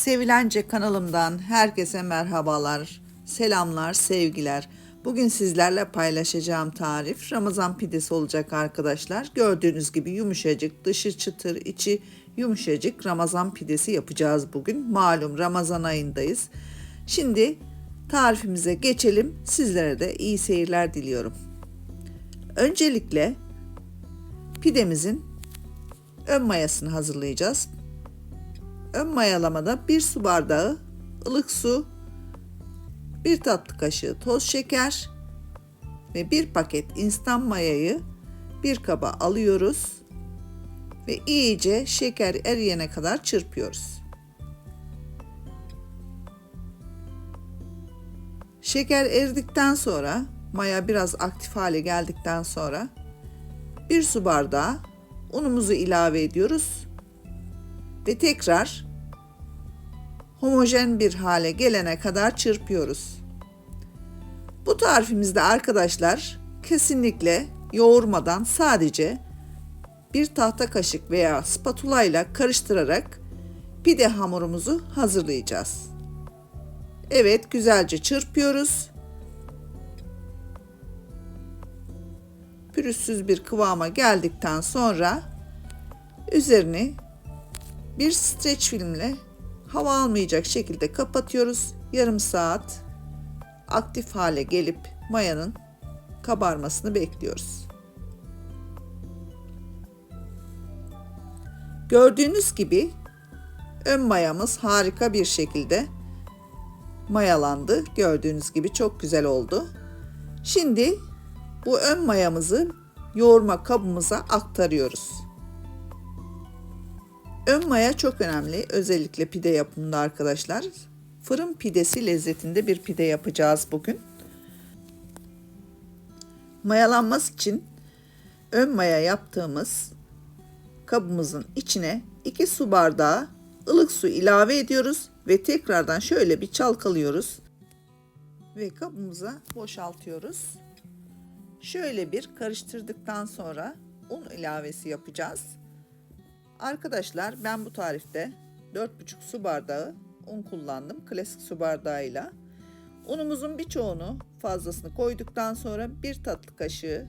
Sevilence kanalımdan herkese merhabalar, selamlar, sevgiler. Bugün sizlerle paylaşacağım tarif Ramazan pidesi olacak arkadaşlar. Gördüğünüz gibi yumuşacık, dışı çıtır, içi yumuşacık Ramazan pidesi yapacağız bugün. Malum Ramazan ayındayız. Şimdi tarifimize geçelim. Sizlere de iyi seyirler diliyorum. Öncelikle pidemizin ön mayasını hazırlayacağız. Ön mayalamada bir su bardağı ılık su, bir tatlı kaşığı toz şeker ve bir paket instan mayayı bir kaba alıyoruz ve iyice şeker eriyene kadar çırpıyoruz. Şeker eridikten sonra maya biraz aktif hale geldikten sonra bir su bardağı unumuzu ilave ediyoruz ve tekrar homojen bir hale gelene kadar çırpıyoruz. Bu tarifimizde arkadaşlar kesinlikle yoğurmadan sadece bir tahta kaşık veya spatula ile karıştırarak pide hamurumuzu hazırlayacağız. Evet güzelce çırpıyoruz. Pürüzsüz bir kıvama geldikten sonra üzerini bir streç filmle hava almayacak şekilde kapatıyoruz. Yarım saat aktif hale gelip mayanın kabarmasını bekliyoruz. Gördüğünüz gibi ön mayamız harika bir şekilde mayalandı. Gördüğünüz gibi çok güzel oldu. Şimdi bu ön mayamızı yoğurma kabımıza aktarıyoruz. Ön maya çok önemli. Özellikle pide yapımında arkadaşlar. Fırın pidesi lezzetinde bir pide yapacağız bugün. Mayalanması için ön maya yaptığımız kabımızın içine 2 su bardağı ılık su ilave ediyoruz ve tekrardan şöyle bir çalkalıyoruz ve kabımıza boşaltıyoruz. Şöyle bir karıştırdıktan sonra un ilavesi yapacağız. Arkadaşlar ben bu tarifte 4,5 su bardağı un kullandım klasik su bardağıyla. Unumuzun birçoğunu fazlasını koyduktan sonra bir tatlı kaşığı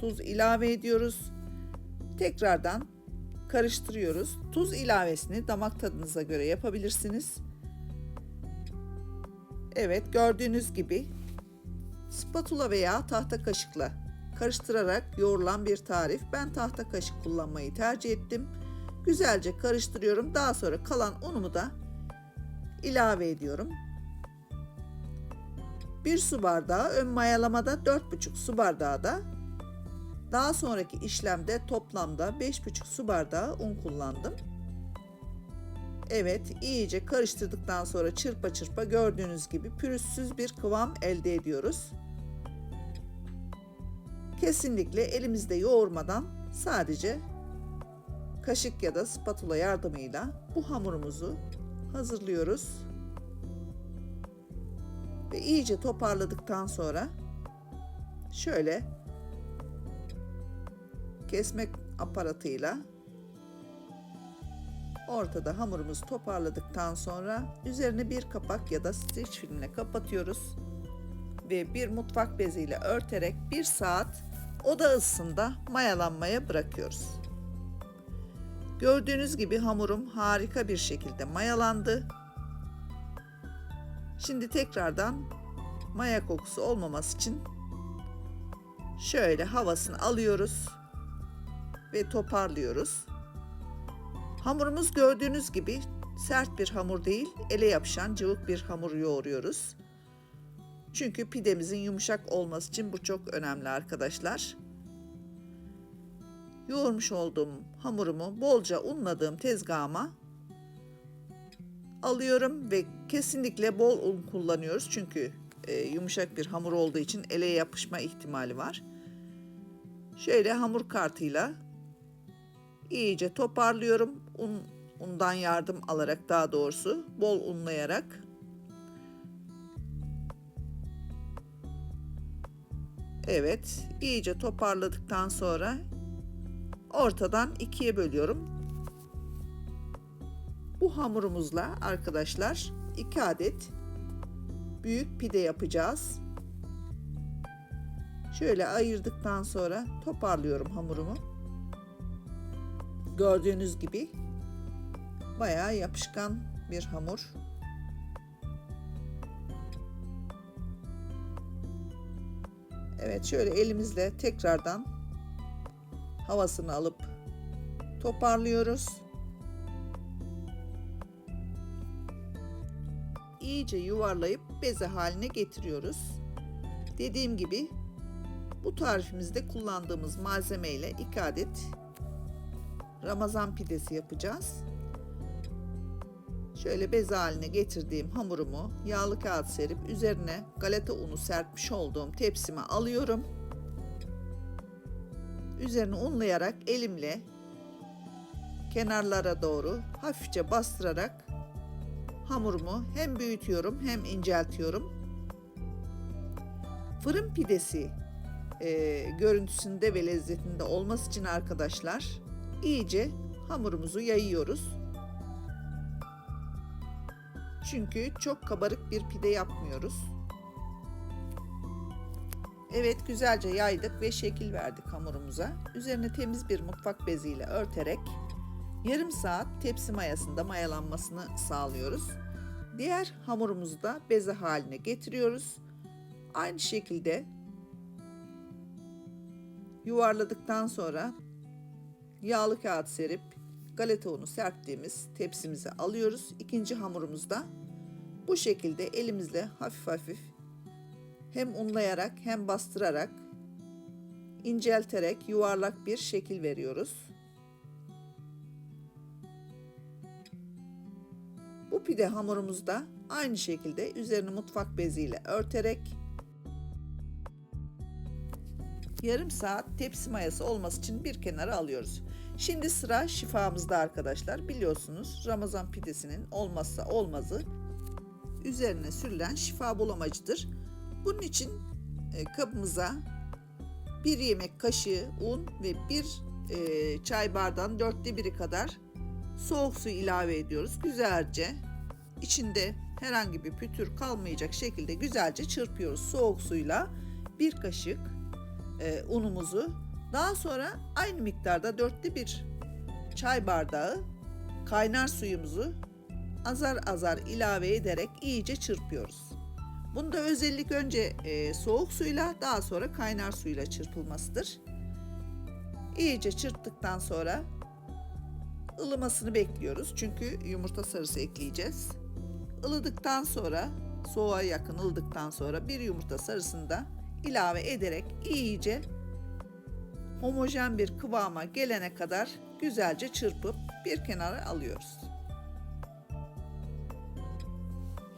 tuz ilave ediyoruz. Tekrardan karıştırıyoruz. Tuz ilavesini damak tadınıza göre yapabilirsiniz. Evet gördüğünüz gibi spatula veya tahta kaşıkla karıştırarak yoğrulan bir tarif. Ben tahta kaşık kullanmayı tercih ettim. Güzelce karıştırıyorum. Daha sonra kalan unumu da ilave ediyorum. 1 su bardağı ön mayalamada 4,5 su bardağı da daha sonraki işlemde toplamda 5,5 su bardağı un kullandım. Evet iyice karıştırdıktan sonra çırpa çırpa gördüğünüz gibi pürüzsüz bir kıvam elde ediyoruz. Kesinlikle elimizde yoğurmadan sadece kaşık ya da spatula yardımıyla bu hamurumuzu hazırlıyoruz. Ve iyice toparladıktan sonra şöyle kesmek aparatıyla ortada hamurumuzu toparladıktan sonra üzerine bir kapak ya da streç filmle kapatıyoruz ve bir mutfak beziyle örterek bir saat oda ısısında mayalanmaya bırakıyoruz. Gördüğünüz gibi hamurum harika bir şekilde mayalandı. Şimdi tekrardan maya kokusu olmaması için şöyle havasını alıyoruz ve toparlıyoruz. Hamurumuz gördüğünüz gibi sert bir hamur değil, ele yapışan cıvık bir hamur yoğuruyoruz. Çünkü pidemizin yumuşak olması için bu çok önemli arkadaşlar. Yoğurmuş olduğum hamurumu bolca unladığım tezgahıma alıyorum ve kesinlikle bol un kullanıyoruz. Çünkü e, yumuşak bir hamur olduğu için ele yapışma ihtimali var. Şöyle hamur kartıyla iyice toparlıyorum. Un, undan yardım alarak daha doğrusu bol unlayarak Evet, iyice toparladıktan sonra ortadan ikiye bölüyorum. Bu hamurumuzla arkadaşlar 2 adet büyük pide yapacağız. Şöyle ayırdıktan sonra toparlıyorum hamurumu. Gördüğünüz gibi bayağı yapışkan bir hamur. Evet şöyle elimizle tekrardan havasını alıp toparlıyoruz. İyice yuvarlayıp beze haline getiriyoruz. Dediğim gibi bu tarifimizde kullandığımız malzeme ile 2 adet Ramazan pidesi yapacağız. Şöyle beze haline getirdiğim hamurumu yağlı kağıt serip üzerine galeta unu serpmiş olduğum tepsime alıyorum. Üzerine unlayarak elimle kenarlara doğru hafifçe bastırarak hamurumu hem büyütüyorum hem inceltiyorum. Fırın pidesi e, görüntüsünde ve lezzetinde olması için arkadaşlar iyice hamurumuzu yayıyoruz. Çünkü çok kabarık bir pide yapmıyoruz. Evet güzelce yaydık ve şekil verdik hamurumuza. Üzerine temiz bir mutfak beziyle örterek yarım saat tepsi mayasında mayalanmasını sağlıyoruz. Diğer hamurumuzu da beze haline getiriyoruz. Aynı şekilde yuvarladıktan sonra yağlı kağıt serip galeta unu serptiğimiz tepsimize alıyoruz. İkinci hamurumuzda bu şekilde elimizle hafif hafif hem unlayarak hem bastırarak incelterek yuvarlak bir şekil veriyoruz. Bu pide hamurumuzu da aynı şekilde üzerini mutfak beziyle örterek yarım saat tepsi mayası olması için bir kenara alıyoruz. Şimdi sıra şifamızda arkadaşlar. Biliyorsunuz Ramazan pidesinin olmazsa olmazı üzerine sürülen şifa bulamacıdır. Bunun için e, kabımıza bir yemek kaşığı un ve bir e, çay bardağının dörtte biri kadar soğuk su ilave ediyoruz. Güzelce içinde herhangi bir pütür kalmayacak şekilde güzelce çırpıyoruz soğuk suyla bir kaşık e, unumuzu daha sonra aynı miktarda dörtte bir çay bardağı kaynar suyumuzu azar azar ilave ederek iyice çırpıyoruz. Bunda özellik önce e, soğuk suyla daha sonra kaynar suyla çırpılmasıdır. İyice çırptıktan sonra ılımasını bekliyoruz. Çünkü yumurta sarısı ekleyeceğiz. Ilıdıktan sonra soğuğa yakın ılıdıktan sonra bir yumurta sarısını da ilave ederek iyice homojen bir kıvama gelene kadar güzelce çırpıp bir kenara alıyoruz.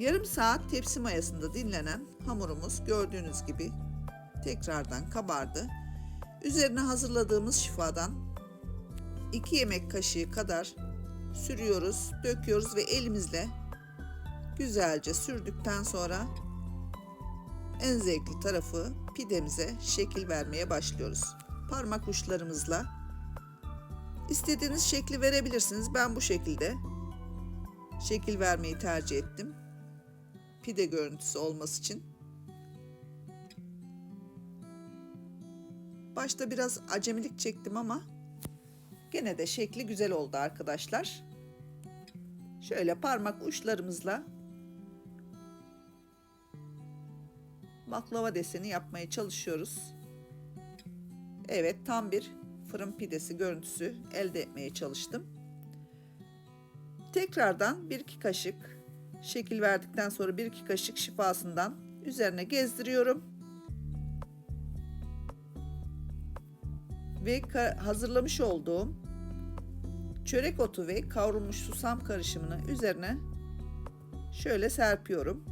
Yarım saat tepsi mayasında dinlenen hamurumuz gördüğünüz gibi tekrardan kabardı. Üzerine hazırladığımız şifadan 2 yemek kaşığı kadar sürüyoruz, döküyoruz ve elimizle güzelce sürdükten sonra en zevkli tarafı pidemize şekil vermeye başlıyoruz. Parmak uçlarımızla istediğiniz şekli verebilirsiniz. Ben bu şekilde şekil vermeyi tercih ettim. Pide görüntüsü olması için. Başta biraz acemilik çektim ama gene de şekli güzel oldu arkadaşlar. Şöyle parmak uçlarımızla baklava deseni yapmaya çalışıyoruz. Evet tam bir fırın pidesi görüntüsü elde etmeye çalıştım. Tekrardan bir iki kaşık şekil verdikten sonra bir iki kaşık şifasından üzerine gezdiriyorum. Ve hazırlamış olduğum çörek otu ve kavrulmuş susam karışımını üzerine şöyle serpiyorum.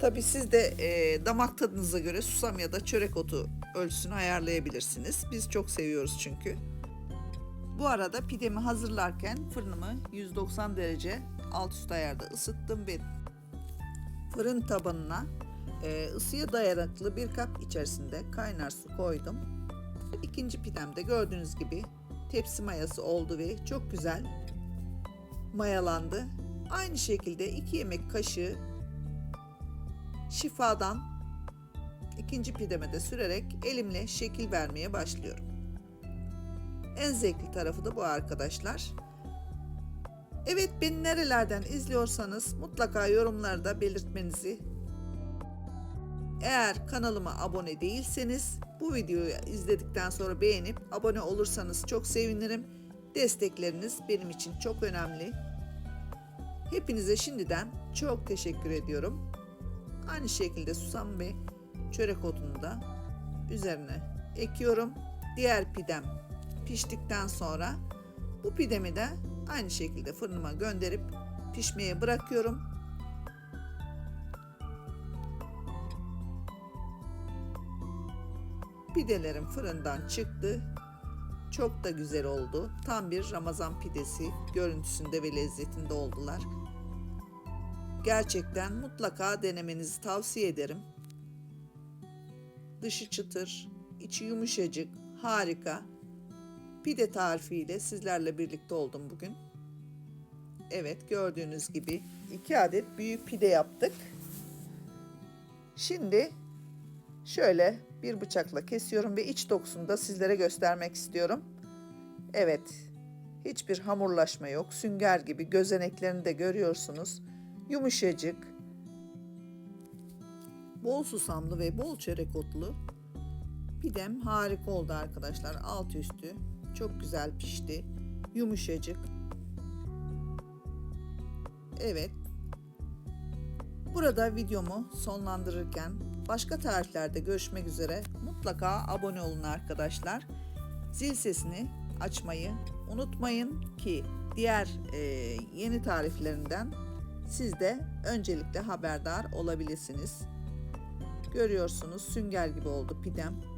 Tabi siz de e, damak tadınıza göre susam ya da çörek otu ölçüsünü ayarlayabilirsiniz. Biz çok seviyoruz çünkü. Bu arada pidemi hazırlarken fırınımı 190 derece alt üst ayarda ısıttım ve fırın tabanına e, ısıya dayanıklı bir kap içerisinde kaynar su koydum. İkinci pidemde gördüğünüz gibi tepsi mayası oldu ve çok güzel mayalandı. Aynı şekilde 2 yemek kaşığı şifadan ikinci pideme de sürerek elimle şekil vermeye başlıyorum. En zevkli tarafı da bu arkadaşlar. Evet beni nerelerden izliyorsanız mutlaka yorumlarda belirtmenizi eğer kanalıma abone değilseniz bu videoyu izledikten sonra beğenip abone olursanız çok sevinirim. Destekleriniz benim için çok önemli. Hepinize şimdiden çok teşekkür ediyorum. Aynı şekilde susam ve çörek otunu da üzerine ekiyorum. Diğer pidem piştikten sonra bu pidemi de aynı şekilde fırınıma gönderip pişmeye bırakıyorum. Pidelerim fırından çıktı. Çok da güzel oldu. Tam bir Ramazan pidesi görüntüsünde ve lezzetinde oldular. Gerçekten mutlaka denemenizi tavsiye ederim. Dışı çıtır, içi yumuşacık, harika. Pide tarifiyle sizlerle birlikte oldum bugün. Evet gördüğünüz gibi iki adet büyük pide yaptık. Şimdi şöyle bir bıçakla kesiyorum ve iç dokusunu da sizlere göstermek istiyorum. Evet hiçbir hamurlaşma yok. Sünger gibi gözeneklerini de görüyorsunuz. Yumuşacık. Bol susamlı ve bol çörek otlu. Pidem harika oldu arkadaşlar. Alt üstü çok güzel pişti. Yumuşacık. Evet. Burada videomu sonlandırırken başka tariflerde görüşmek üzere mutlaka abone olun arkadaşlar. Zil sesini açmayı unutmayın ki diğer e, yeni tariflerinden siz de öncelikle haberdar olabilirsiniz. Görüyorsunuz sünger gibi oldu pidem.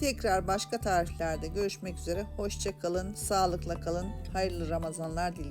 Tekrar başka tariflerde görüşmek üzere. Hoşça kalın, sağlıkla kalın. Hayırlı Ramazanlar diliyorum.